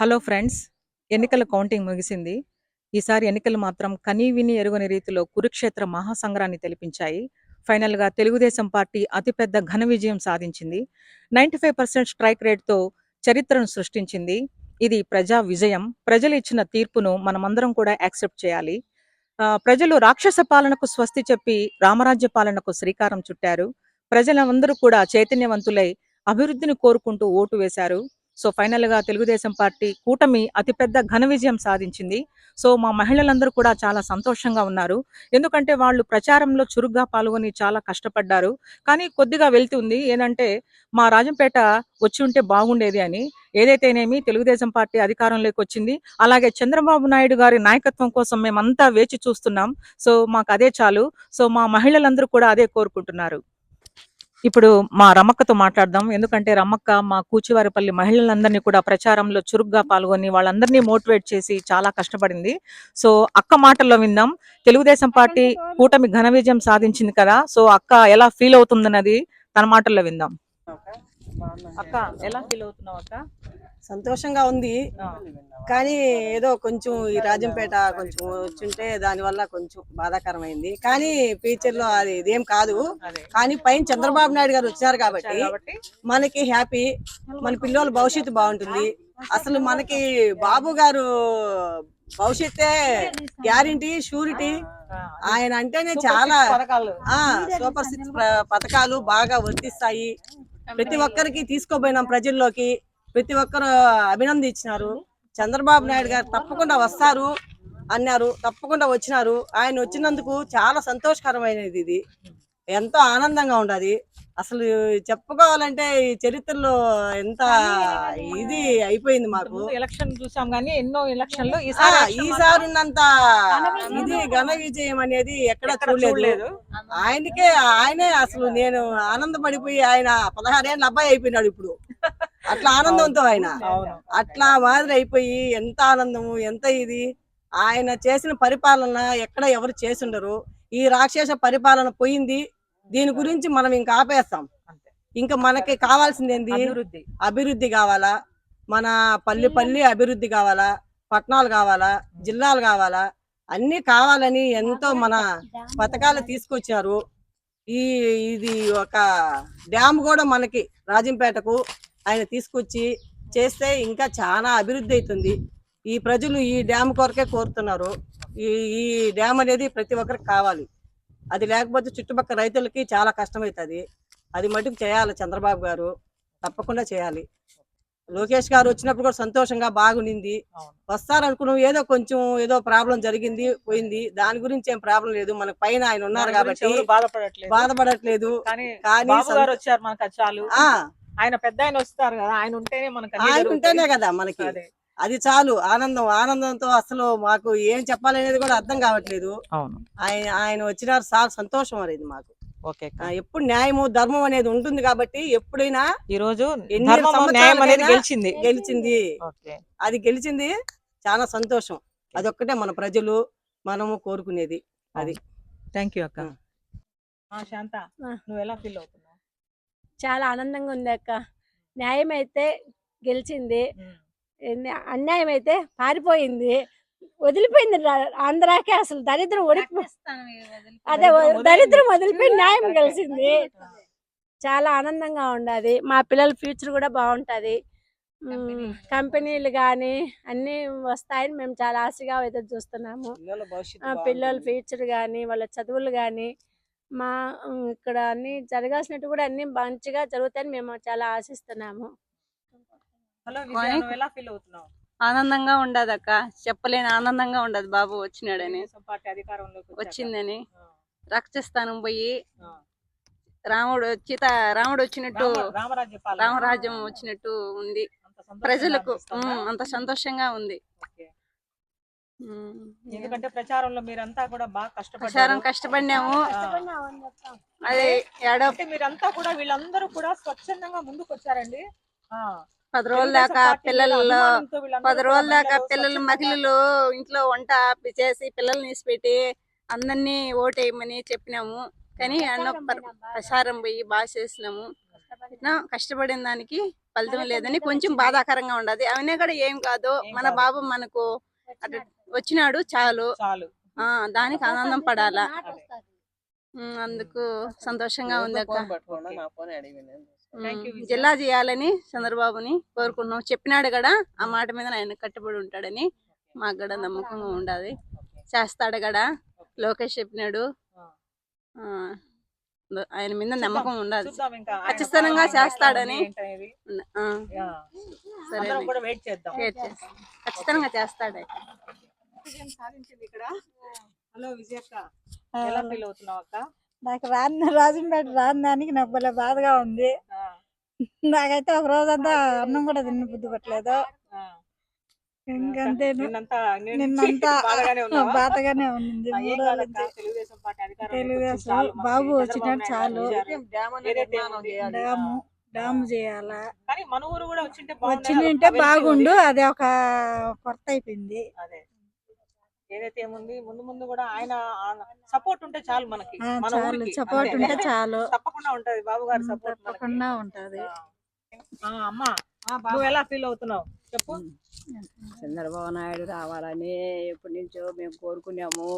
Hello friends ఎన్నికల counting ముగిసింది. ఈసారి ఎన్నికలు మాత్రం కనీ విని ఎరుగని రీతిలో కురుక్షేత్ర మహాసంగ్రాన్ని తెలిపించాయి. ఫైనల్గా తెలుగుదేశం పార్టీ అతిపెద్ద ఘన విజయం సాధించింది. నైంటీ ఫైవ్ పర్సెంట్ స్ట్రైక్ రేట్తో చరిత్రను సృష్టించింది. ఇది ప్రజా విజయం. ప్రజలు ఇచ్చిన తీర్పును మనమందరం కూడా యాక్సెప్ట్ చేయాలి. ఆ, ప్రజలు రాక్షస పాలనకు స్వస్తి చెప్పి రామరాజ్య పాలనకు శ్రీకారం చుట్టారు. ప్రజలందరూ కూడా చైతన్యవంతులై అభివృద్ధిని కోరుకుంటూ ఓటు వేశారు. సో ఫైనల్గా తెలుగుదేశం పార్టీ కూటమి అతిపెద్ద ఘన విజయం సాధించింది. సో మా మహిళలందరూ కూడా చాలా సంతోషంగా ఉన్నారు. ఎందుకంటే వాళ్ళు ప్రచారంలో చురుగ్గా పాల్గొని చాలా కష్టపడ్డారు. కానీ కొద్దిగా వెళ్తుంది ఏంటంటే మా రాజంపేట వచ్చి ఉంటే బాగుండేది అని. ఏదైతేనేమి తెలుగుదేశం పార్టీ అధికారంలోకి వచ్చింది. అలాగే చంద్రబాబు నాయుడు గారి నాయకత్వం కోసం మేమంతా వేచి చూస్తున్నాం. సో మాకు అదే చాలు. సో మా మహిళలందరూ కూడా అదే కోరుకుంటున్నారు. ఇప్పుడు మా రమ్మక్కతో మాట్లాడదాం. ఎందుకంటే రమ్మక్క మా కూచివారిపల్లి మహిళలందరినీ కూడా ప్రచారంలో చురుగ్గా పాల్గొని వాళ్ళందరినీ మోటివేట్ చేసి చాలా కష్టపడింది. సో అక్క మాటల్లో విందాం. తెలుగుదేశం పార్టీ కూటమి ఘన విజయం సాధించింది కదా. సో అక్క ఎలా ఫీల్ అవుతుందన్నది తన మాటల్లో విందాం. అక్క ఎలా ఫీల్ అవుతున్నావు అక్క? సంతోషంగా ఉంది. కానీ ఏదో కొంచెం ఈ రాజంపేట కొంచెం వచ్చుంటే దాని వల్ల కొంచెం బాధాకరమైంది. కానీ ఫ్యూచర్లో అది ఇదేం కాదు. కానీ పైన చంద్రబాబు నాయుడు గారు వచ్చారు కాబట్టి మనకి హ్యాపీ మన పిల్లల భవిష్యత్తు బాగుంటుంది. అసలు మనకి బాబు గారు భవిష్యత్తే గ్యారంటీ షూరిటీ. ఆయన అంటేనే చాలా సూపర్ సిక్స్ పథకాలు బాగా వర్తిస్తాయి ప్రతి ఒక్కరికి తీసుకోపోయినాం ప్రజల్లోకి. ప్రతి ఒక్కరు అభినందించినారు. చంద్రబాబు నాయుడు గారు తప్పకుండా వస్తారు అన్నారు. తప్పకుండా వచ్చినారు. ఆయన వచ్చినందుకు చాలా సంతోషకరమైనది ఇది. ఎంతో ఆనందంగా ఉండదు. అసలు చెప్పుకోవాలంటే ఈ చరిత్రలో ఎంత ఇది అయిపోయింది మాకు. ఎలక్షన్ చూసాం కానీ ఎన్నో ఎలక్షన్లు ఆ, ఈసారి ఉన్నంత ఇది ఘన విజయం అనేది ఎక్కడ చూడలేదు. ఆయనకే ఆయనే అసలు నేను ఆనందపడిపోయి ఆయన పదహారేళ్ళ అబ్బాయి అయిపోయినాడు ఇప్పుడు. అట్లా ఆనందంతో ఆయన. అట్లా మాదిరి అయిపోయి ఎంత ఆనందము ఎంత ఇది. ఆయన చేసిన పరిపాలన ఎక్కడ ఎవరు చేసుండరు. ఈ రాక్షస పరిపాలన పోయింది. దీని గురించి మనం ఇంకా ఆపేస్తాం. ఇంకా మనకి కావాల్సింది ఏంది అభివృద్ధి కావాలా? మన పల్లి పల్లి అభివృద్ధి కావాలా? పట్టణాలు కావాలా? జిల్లాలు కావాలా? అన్ని కావాలని ఎంతో మన పథకాలు తీసుకొచ్చారు. ఈ ఇది ఒక డ్యామ్ కూడా మనకి రాజంపేటకు ఆయన తీసుకొచ్చి చేస్తే ఇంకా చాలా అభివృద్ధి అవుతుంది. ఈ ప్రజలు ఈ డ్యామ్ కొరకే కోరుతున్నారు. ఈ ఈ డ్యామ్ అనేది ప్రతి ఒక్కరికి కావాలి. అది లేకపోతే చుట్టుపక్కల రైతులకి చాలా కష్టమవుతుంది. అది మటుకు చేయాలి చంద్రబాబు గారు. తప్పకుండా చేయాలి. లోకేష్ గారు వచ్చినప్పుడు కూడా సంతోషంగా బాగుండింది. వస్తారనుకున్నాం. ఏదో కొంచెం ఏదో ప్రాబ్లం జరిగింది పోయింది. దాని గురించి ఏం ప్రాబ్లం లేదు. మనకు పైన ఆయన ఉన్నారు కాబట్టి బాధపడట్లేదు. బాధపడట్లేదు. కానీ వచ్చారు మనకు చాలు. ఆయన పెద్ద ఆయన వస్తారు కదా ఆయన ఉంటేనే మనకు ఆయన. ఉంటేనే కదా మనకి. అదే. అది చాలు ఆనందం. ఆనందంతో అసలు మాకు ఏం చెప్పాలనేది కూడా అర్థం కావట్లేదు. అవును. ఆయన ఆయన వచ్చినారు చాలా సంతోషం అనేది మాకు. ఓకే ఎప్పుడు న్యాయము ధర్మం అనేది ఉంటుంది కాబట్టి ఎప్పుడైనా ఈ రోజు గెలిచింది. గెలిచింది. ఓకే. అది గెలిచింది చాలా సంతోషం. అదొక్కటే మన ప్రజలు మనము కోరుకునేది. అది. థ్యాంక్ యూ అక్క. శాంత. నువ్వు ఎలా ఫీల్ అవుతున్నావు? చాలా ఆనందంగా ఉంది అక్క. న్యాయం అయితే గెలిచింది అన్యాయం అయితే పారిపోయింది. వదిలిపోయింది ఆంధ్రాకే అసలు దరిద్రం ఉడికి అదే దరిద్రం. వదిలిపోయి న్యాయం గెలిచింది. చాలా ఆనందంగా ఉండదు. మా పిల్లల ఫ్యూచర్ కూడా బాగుంటది. కంపెనీలు కానీ అన్ని వస్తాయని మేము చాలా ఆశగా ఎదురు చూస్తున్నాము. పిల్లల. ఫ్యూచర్ కానీ వాళ్ళ చదువులు కానీ మా ఇక్కడ అన్ని జరగాల్సినట్టు కూడా అన్ని మంచిగా జరుగుతాయని మేము చాలా ఆశిస్తున్నాము. హలో విజయ నువ్వు ఎలా ఫీల్ అవుతున్నావు? ఆనందంగా ఉండదు అక్క చెప్పలేని ఆనందంగా ఉండదు బాబు వచ్చినాడని. వచ్చిందని. రక్షస్థానం పోయి. రాముడు సీత రాముడు వచ్చినట్టు రామ- రామరాజ్య వచ్చినట్టు ఉంది. ప్రజలకు అంత సంతోషంగా ఉంది. ఎందుకంటే ప్రచారంలో మీరంతా కూడా బాగా ప్రచారం కష్టపడ్డారు కష్టపడినాము. అది మీరంతా కూడా వీళ్ళందరూ కూడా స్వచ్ఛందంగా ముందుకు వచ్చారండి పది రోజుల దాకా పిల్లలు పది రోజుల దాకా పిల్లలు మహిళలు ఇంట్లో వంట చేసి పిల్లల్ని పెట్టి అందరినీ ఓటేయమని చెప్పినాము. కానీ అన్న పర్- ప్రసారం పోయి బాగా చేసినాము. కష్టపడిన దానికి ఫలితం లేదని కొంచెం బాధాకరంగా ఉండదు అయినా కూడా ఏం కాదు. మన. బాబు మనకు అటు వచ్చినాడు చాలు. చాలు. ఆ దానికి ఆనందం పడాలా? అందుకు సంతోషంగా ఉంది అక్క. జిల్లా చేయాలని చంద్రబాబుని కోరుకున్నాం. చెప్పినాడు కూడా ఆ మాట మీద ఆయన కట్టుబడి ఉంటాడని. మాకు కూడా నమ్మకంగా ఉండాలి. చేస్తాడు కూడా లోకేష్ చెప్పినాడు. ఆ, ఆయన మీద నమ్మకం ఉండాలి. చూద్దాం ఇంకా ఆయన ఖచ్చితంగా చేస్తాడని. సరే. ఖచ్చితంగా చేస్తాడు విజయం సాధించింది ఇక్కడ. హలో విజయక్క ఎలా ఫీల్ అవుతున్నావు అక్క? నాకు రాని రాజంపేట రాని దానికి నాకు భలే బాధగా ఉంది. నాకైతే ఒక రోజంతా అన్నం కూడా తిన్న బుద్ధి పట్టలేదు. ఇంకంతే నిన్నంతా నిన్ను నిన్నంతా బాధగానే ఉంది. తెలుగుదేశం. బాబు నాయుడు చాలు. ఉంది. డాము డాము చేయాలా. కానీ మన ఊరు కూడా వచ్చింటే బాగుండే. బాగుండు అది ఒక కొత్త అయిపోయింది. అదే. ఏదైతే ఏముంది ముందు ముందు కూడా ఆయన సపోర్ట్ ఉంటే చాలు మనకి మన ఊరికి. సపోర్ట్. ఉంటే చాలు. తప్పకుండా ఉంటది. బాబు గారి సపోర్ట్ తప్పకుండా ఉంటది. అమ్మా నువ్వు ఎలా ఫీల్ అవుతున్నావు? చెప్పు. చంద్రబాబు నాయుడు రావాలని ఎప్పటి నుంచో మేము కోరుకున్నాము.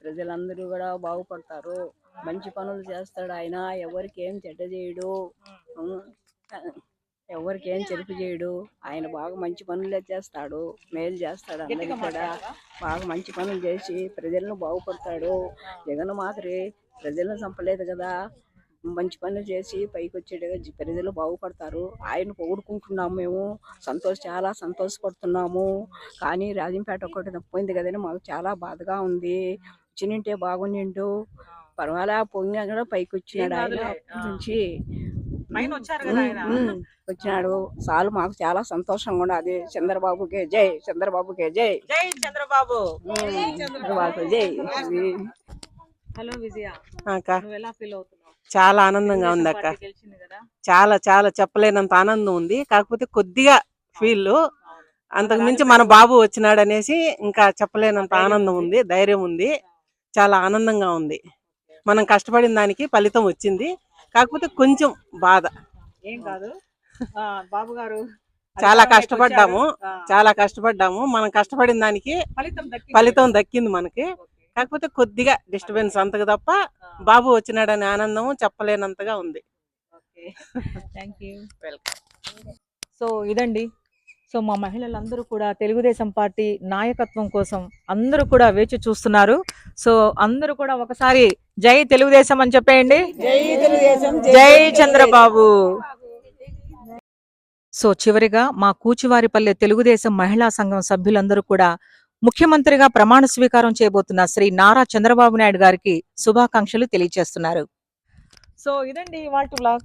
ప్రజలందరూ కూడా బాగుపడతారు. మంచి పనులు చేస్తాడు ఆయన. ఎవరికి ఏం చెడ్డ చేయడు. ఎవరికి ఏం చెరుపు చేయడు. ఆయన బాగా మంచి పనులే చేస్తాడు. మేలు చేస్తాడు అందరికి కూడా? బాగా మంచి పనులు చేసి ప్రజలను బాగుపడతాడు. జగన్ మాదిరి ప్రజలను చంపలేదు కదా. మంచి పనులు చేసి పైకి వచ్చేట్టుగా ప్రజలు బాగుపడతారు. ఆయన పొగుడుకుంటున్నాము మేము. సంతోష చాలా సంతోషపడుతున్నాము. కానీ రాజంపేట ఒకటి తప్పింది కదని మాకు చాలా బాధగా ఉంది. చిన్నింటే బాగుండిండు. పర్వాలే పొంగినా కూడా పైకి వచ్చినాడు ఆయన. నుంచి పైన వచ్చారు కదా ఆయన. వచ్చినాడు చాలు మాకు చాలా సంతోషంగా ఉన్నది చంద్రబాబుకే జై చంద్రబాబుకే జై. జై చంద్రబాబు. చంద్రబాబు. జై. హలో విజయ. అక్క. నువ్వు ఎలా ఫీల్ అవుతున్నావు? చాలా ఆనందంగా ఉంది అక్క. చాలా చాలా చెప్పలేనంత ఆనందం ఉంది. కాకపోతే కొద్దిగా ఫీల్. అంతకు మించి మన బాబు వచ్చినాడు అనేసి ఇంకా చెప్పలేనంత ఆనందం. ఉంది ధైర్యం ఉంది. చాలా ఆనందంగా ఉంది. మనం కష్టపడిన దానికి ఫలితం వచ్చింది. కాకపోతే కొంచెం బాధ. ఏం కాదు. బాబు గారు చాలా కష్టపడ్డాము. చాలా కష్టపడ్డాము. మనం కష్టపడిన దానికి ఫలితం దక్కింది. ఫలితం దక్కింది మనకి. కాకపోతే కొద్దిగా డిస్టర్బెన్స్ అంతకు తప్ప బాబు వచ్చినాడనే ఆనందం చెప్పలేనంతగా ఉంది. Okay. Thank you welcome so ఇదండి. సో మా మహిళలందరూ కూడా తెలుగుదేశం పార్టీ నాయకత్వం కోసం అందరూ కూడా వేచి చూస్తున్నారు. సో అందరూ కూడా ఒకసారి జై తెలుగుదేశం అని చెప్పేయండి. జై చంద్రబాబు. సో చివరిగా మా కూచివారిపల్లె తెలుగుదేశం మహిళా సంఘం సభ్యులందరూ కూడా ముఖ్యమంత్రిగా ప్రమాణ స్వీకారం చేయబోతున్న శ్రీ నారా చంద్రబాబు నాయుడు గారికి శుభాకాంక్షలు తెలియజేస్తున్నారు. సో ఇదండి ఇవాళ వ్లాగ్